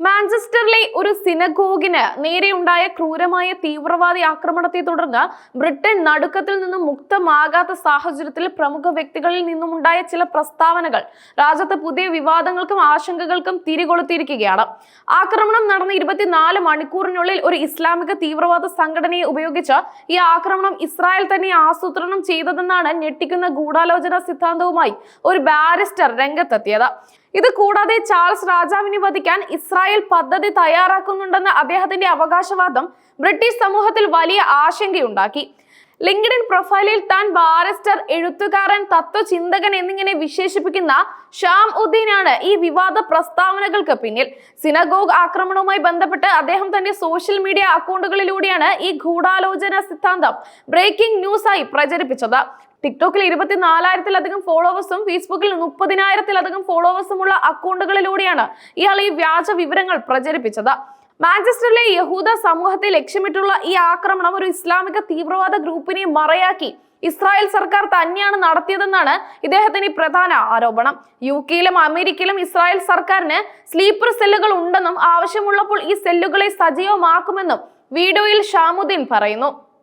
മാഞ്ചസ്റ്ററിലെ ഒരു സിനഗോഗിന് നേരെയുണ്ടായ ക്രൂരമായ തീവ്രവാദി ആക്രമണത്തെ തുടർന്ന് ബ്രിട്ടൻ നടുക്കത്തിൽ നിന്നും മുക്തമാകാത്ത സാഹചര്യത്തിൽ പ്രമുഖ വ്യക്തികളിൽ നിന്നുമുണ്ടായ ചില പ്രസ്താവനകൾ രാജ്യത്ത് പുതിയ വിവാദങ്ങൾക്കും ആശങ്കകൾക്കും തിരികൊളുത്തിയിരിക്കുകയാണ്. ആക്രമണം നടന്ന ഇരുപത്തിനാല് മണിക്കൂറിനുള്ളിൽ ഒരു ഇസ്ലാമിക തീവ്രവാദ സംഘടനയെ ഉപയോഗിച്ച് ഈ ആക്രമണം ഇസ്രായേൽ തന്നെ ആസൂത്രണം ചെയ്തതെന്നാണ് ഞെട്ടിക്കുന്ന ഗൂഢാലോചന സിദ്ധാന്തവുമായി ഒരു ബാരിസ്റ്റർ രംഗത്തെത്തിയത്. ഇത് കൂടാതെ ചാൾസ് രാജാവിനെ വധിക്കാൻ ഇസ്രായേൽ പദ്ധതി തയ്യാറാക്കുന്നുണ്ടെന്ന അദ്ദേഹത്തിന്റെ അവകാശവാദം ബ്രിട്ടീഷ് സമൂഹത്തിൽ വലിയ ആശങ്കയുണ്ടാക്കി. ലിങ്ക്ഡിൻ പ്രൊഫൈലിൽ താൻ ബാരിസ്റ്റർ എഴുത്തുകാരൻ തത്വചിന്തകൻ എന്നിങ്ങനെ വിശേഷിപ്പിക്കുന്ന ഷാം ഉദ്ദീൻ ആണ് ഈ വിവാദ പ്രസ്താവനകൾക്ക് പിന്നിൽ. സിനഗോഗ് ആക്രമണവുമായി ബന്ധപ്പെട്ട് അദ്ദേഹം തന്റെ സോഷ്യൽ മീഡിയ അക്കൗണ്ടുകളിലൂടെയാണ് ഈ ഗൂഢാലോചന സിദ്ധാന്തം ബ്രേക്കിംഗ് ന്യൂസായി പ്രചരിപ്പിച്ചത്. ടിക്ടോക്കിൽ ഇരുപത്തിനാലായിരത്തിലധികം ഫോളോവേഴ്സും ഫേസ്ബുക്കിൽ മുപ്പതിനായിരത്തിലധികം ഫോളോവേഴ്സുമുള്ള അക്കൗണ്ടുകളിലൂടെയാണ് ഇയാൾ ഈ വ്യാജ വിവരങ്ങൾ പ്രചരിപ്പിച്ചത്. മാഞ്ചസ്റ്ററിലെ യഹൂദ സമൂഹത്തെ ലക്ഷ്യമിട്ടുള്ള ഈ ആക്രമണം ഒരു ഇസ്ലാമിക തീവ്രവാദ ഗ്രൂപ്പിനെ മറയാക്കി. ഇസ്രായേൽ സർക്കാർ തന്നെയാണ് നടത്തിയതെന്നാണ് ഇദ്ദേഹത്തിന്റെ പ്രധാന ആരോപണം. യു കെയിലും അമേരിക്കയിലും ഇസ്രായേൽ സർക്കാരിന് സ്ലീപ്പർ സെല്ലുകൾ ഉണ്ടെന്നും ആവശ്യമുള്ളപ്പോൾ ഈ സെല്ലുകളെ സജീവമാക്കുമെന്നും വീഡിയോയിൽ ഷാമുദ്ദീൻ പറയുന്നു.